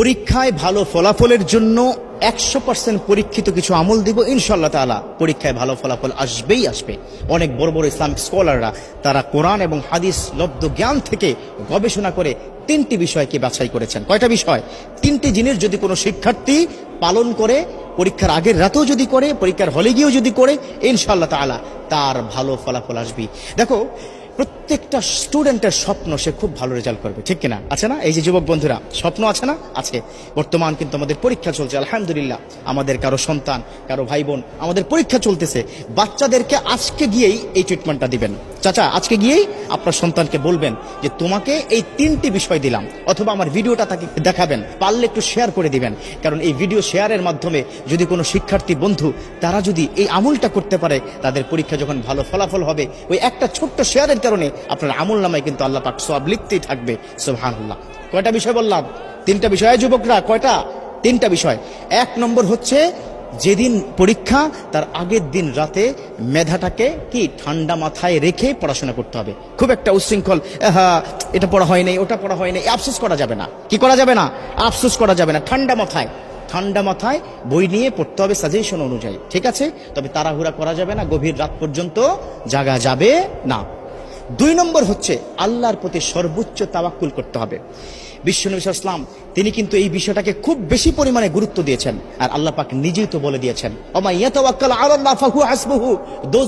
পরীক্ষায় ভালো ফলাফলের জন্য একশো পার্সেন্ট পরীক্ষিত কিছু আমল দিব ইনশাল্লাহ তালা পরীক্ষায় ভালো ফলাফল আসবেই আসবে। অনেক বড় বড় ইসলামিক স্কলাররা, তারা কোরআন এবং হাদিস, লব্ধ জ্ঞান থেকে গবেষণা করে তিনটি বিষয়কে বাছাই করেছেন। কয়টা বিষয়? তিনটি জিনিস যদি কোনো শিক্ষার্থী পালন করে, পরীক্ষার আগের রাতেও যদি করে, পরীক্ষার হলে গিয়েও যদি করে ইনশাল্লাহ তালা তার ভালো ফলাফল আসবে দেখো প্রত্যেকটা স্টুডেন্টের স্বপ্ন সে খুব ভালো রেজাল্ট করবে, ঠিক কিনা? আছে না? এই যে যুবক বন্ধুরা, স্বপ্ন আছে না? আছে। বর্তমান কিন্তু আমাদের পরীক্ষা চলছে, আলহামদুলিল্লাহ। আমাদের কারও সন্তান, কারও ভাই বোন আমাদের পরীক্ষা চলতেছে। বাচ্চাদেরকে আজকে গিয়েই এই ট্রিটমেন্টটা দিবেন। চাচা, আজকে গিয়েই আপনার সন্তানকে বলবেন যে, তোমাকে এই তিনটি বিষয় দিলাম, অথবা আমার ভিডিওটা তাকে দেখাবেন, পারলে একটু শেয়ার করে দিবেন। কারণ এই ভিডিও শেয়ারের মাধ্যমে যদি কোনো শিক্ষার্থী বন্ধু, তারা যদি এই আমলটা করতে পারে, তাদের পরীক্ষা যখন ভালো ফলাফল হবে, ওই একটা ছোট্ট শেয়ারের কারণে আপনার আমল নামায় কিন্তু আল্লাহ পাক সব লিখতেই থাকবে, সুবহানাল্লাহ। কয়টা বিষয় বললাম? তিনটা বিষয়, যুবকরা? কয়টা? তিনটা বিষয়। এক নম্বর হচ্ছে, যেদিন পরীক্ষা, তার আগের দিন রাতে মেধাটাকে কি ঠান্ডা মাথায় রেখে পড়াশোনা করতে হবে। খুব একটা উচ্ছৃঙ্খল হ্যাঁ এটা পড়া হয় নাই, ওটা পড়া হয় নাই। আফসোস করা যাবে না। কি করা যাবে না? আফসোস করা যাবে না, ঠান্ডা মাথায়। ঠান্ডা মাথায় বই নিয়ে পড়তে হবে সাজেশন অনুযায়ী, ঠিক আছে? তবে তাড়াহুড়া করা যাবে না, গভীর রাত পর্যন্ত জাগা যাবে না। দুই নম্বর হচ্ছে আল্লাহর প্রতি সর্বোচ্চ তাওয়াক্কুল করতে হবে। বিশ্বনবী ইসলাম তিনি কিন্তু এই বিষয়টাকে খুব বেশি পরিমাণে গুরুত্ব দিয়েছেন। আর আল্লাহ পাক নিজেই তো বলে দিয়েছেন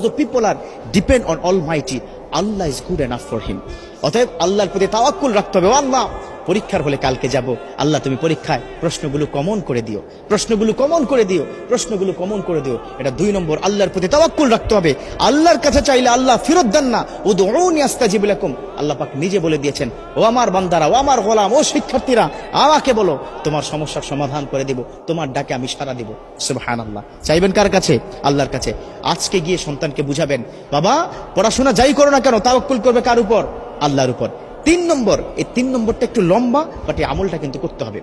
the people are depend on almighty Allah is good enough for him অতএব আল্লাহর প্রতি তাওয়াক্কুল রাখতে হবে। আল্লাহ পরীক্ষার হলে কালকে যাব। আল্লাহ, তুমি পরীক্ষায় প্রশ্নগুলো কমন করে দিও। প্রশ্নগুলো কমন করে দিও। প্রশ্নগুলো কমন করে দিও। এটা দুই নম্বর, আল্লাহর প্রতি তাওয়াক্কুল রাখতে হবে। আল্লাহর কাছে চাইলে আল্লাহ ফেরত দেন না। ও দৌনি আস্তাজিব লাকুম। আল্লাহ পাক নিজে বলে দিয়েছেন, ও আমার বান্দারা, ও আমার গোলাম, ও শিক্ষার্থীরা, আমাকে বলো, তোমার সমস্যার সমাধান করে দিব, তোমার ডাকে আমি সারা দিব। সুবহানাল্লাহ। চাইবেন কার কাছে? আল্লাহর কাছে। আজকে গিয়ে সন্তানকে বুঝাবেন, বাবা, পড়াশোনা যাই করো না কেন, তাওয়াক্কুল করবে কার উপর? আল্লাহর উপর। তিন নম্বর, এই তিন নম্বরটা একটু লম্বা, বাট এই আমলটা কিন্তু করতে হবে।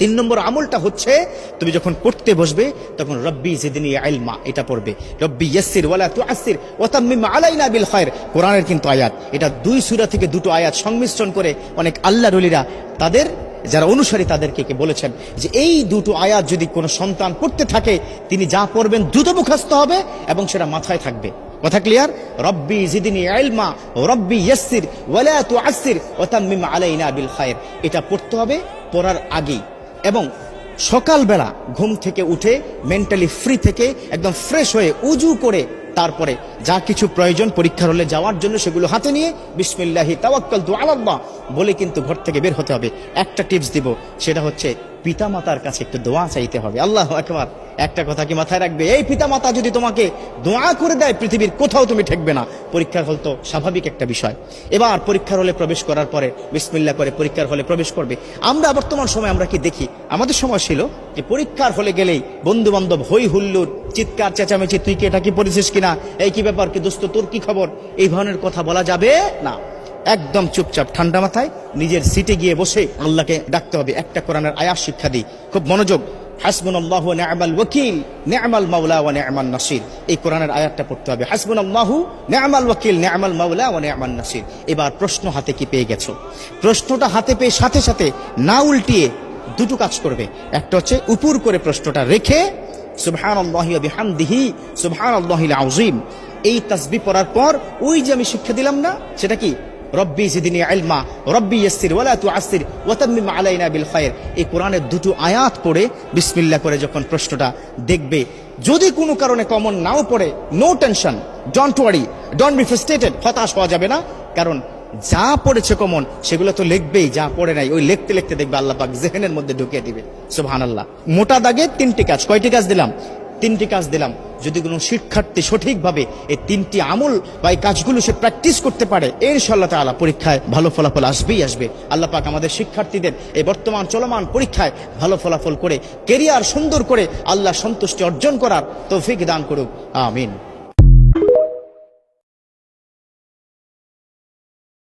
তিন নম্বর আমলটা হচ্ছে, তুমি যখন পড়তে বসবে, তখন রব্বি জিদিনী আইলমা, এটা পড়বে। রব্বি ইয়াসির ওয়ালা তু আসির ওয়াতাম্মিম আলাইনা বিল খায়র কোরআনের কিন্তু আয়াত। এটা দুই সূরা থেকে দুটো আয়াত সংমিশ্রণ করে অনেক আল্লাহর ওলিরা তাদের, যারা অনুসারী তাদেরকে কে বলেছেন যে এই দুটো আয়াত যদি কোনো সন্তান পড়তে থাকে, তিনি যা পড়বেন দ্রুত মুখস্থ হবে এবং সেটা মাথায় থাকবে। কথা ক্লিয়ার রব্বি জিদিনী ইলমা, রব্বি ইয়াসসির, ওয়ালা তুআসসির, ওয়া তাম্মিম আলাইনা বিল খায়র এটা পড়তে হবে পড়ার আগেই। এবং সকালবেলা ঘুম থেকে উঠে মেন্টালি ফ্রি থেকে একদম ফ্রেশ হয়ে উজু করে তারপরে যা কিছু প্রয়োজন পরীক্ষার হলে যাওয়ার জন্য সেগুলো হাতে নিয়ে বিসমিল্লাহি তাওয়াক্কাল তু আলাল্লাহ বলে কিন্তু ঘর থেকে বের হতে হবে। একটা টিপস দিব, সেটা হচ্ছে পিতামাতার কাছে একটু দোয়া চাইতে হবে। আল্লাহ একবার একটা কথা কি মাথায় রাখবে? এই পিতামাতা যদি তোমাকে দোয়া করে দেয়, পৃথিবীর কোথাও তুমি ঠেকবে না। পরীক্ষার হল তো স্বাভাবিক একটা বিষয়। এবার পরীক্ষার হলে প্রবেশ করার পরে বিসমিল্লা করে পরীক্ষার হলে প্রবেশ করবে। আমরা বর্তমান সময় আমরা কি দেখি? আমাদের সময় ছিল যে পরীক্ষার হলে গেলেই বন্ধু বান্ধব হই হুল্লুর চিৎকার, চেঁচামেচি, তুই কি এটা কি পড়েছিস কিনা? এই কি ব্যাপার? কি দোস্ত, তোর কি খবর? এই ধরনের কথা বলা যাবে না। একদম চুপচাপ ঠান্ডা মাথায় নিজের সিটে গিয়ে বসে আল্লাহকে ডাকতে হবে। একটা কোরআনের আয়াস শিক্ষা দিই। খুব মনোযোগ। নেআমান নাসির। এই কোরআনের পড়তে হবে। ওয়া নেআমান নাসির। এবার প্রশ্ন হাতে কি পেয়ে গেছো? প্রশ্নটা হাতে পেয়ে সাথে সাথে না উল্টিয়ে দুটো কাজ করবে। একটা হচ্ছে উপর করে প্রশ্নটা রেখে সুবহানাল্লাহিল আযীম। এই তাসবিহ পড়ার পর ওই যে আমি শিক্ষা দিলাম না, সেটা কি? রব্বি জিদিনী ইলমা, রব্বি ইয়াসসির ওয়ালা তুআসসির, ওয়া তাম্মিম আলাইনা বিল খায়র এই কোরআনের দুটো আয়াত পড়ে বিসমিল্লাহ করে যখন প্রশ্নটা দেখবে, যদি কোনো কারণে কমন নাও পড়ে no tension don't worry don't be frustrated হতাশ হওয়া যাবে না। কারণ যা পড়েছে কমন সেগুলো তো লিখবেই, যা পড়ে নাই, ওই লিখতে লিখতে দেখবে আল্লাহ পাক জেহেনের মধ্যে ঢুকিয়ে দিবে। সুবহানাল্লাহ। মোটা দাগে তিনটি কাজ, কয়টি কাজ দিলাম? তিনটি কাজ দিলাম। যদি কোনো শিক্ষার্থী সঠিকভাবে এই তিনটি আমল বা এই কাজগুলো সে প্র্যাকটিস করতে পারে ইনশাল্লাহ তালা পরীক্ষায় ভালো ফলাফল আসবেই আসবে। আল্লাহ পাক আমাদের শিক্ষার্থীদের এই বর্তমান চলমান পরীক্ষায় ভালো ফলাফল করে কেরিয়ার সুন্দর করে আল্লাহ সন্তুষ্টি অর্জন করার তৌফিক দান করুক। আমিন।